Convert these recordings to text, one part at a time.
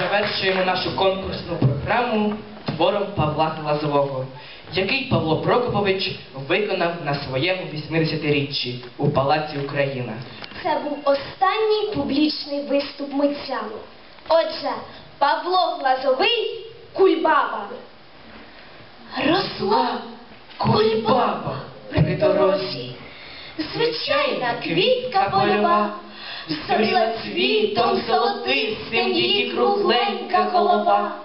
завершуємо нашу конкурсну програму твором Павла Глазового, який Павло Прокопович виконав на своєму 80-річчі у Палаці Україна. Це був останній публічний виступ митця. Отже, Павло Глазовий Кульбаба. Росла Кульбаба при дорозі, звичайна квітка польова, зоріла цвітом золотистим її кругленька голова.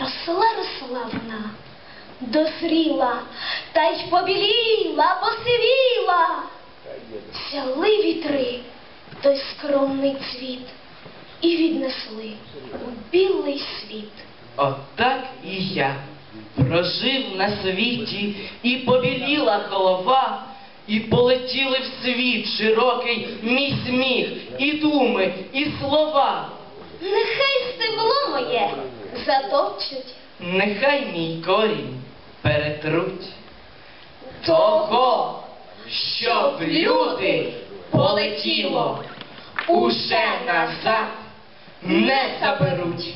Росла, росла вона, дозріла, та й побіліла, посивіла. Взяли вітри той скромний цвіт і віднесли у білий світ. Отак і я прожив на світі, і побіліла голова, і полетіли в світ широкий мій сміх, і думи, і слова. Нехай стебло моє затопчуть Нехай мій корінь перетруть того, що в люди полетіло, уже назад не заберуть.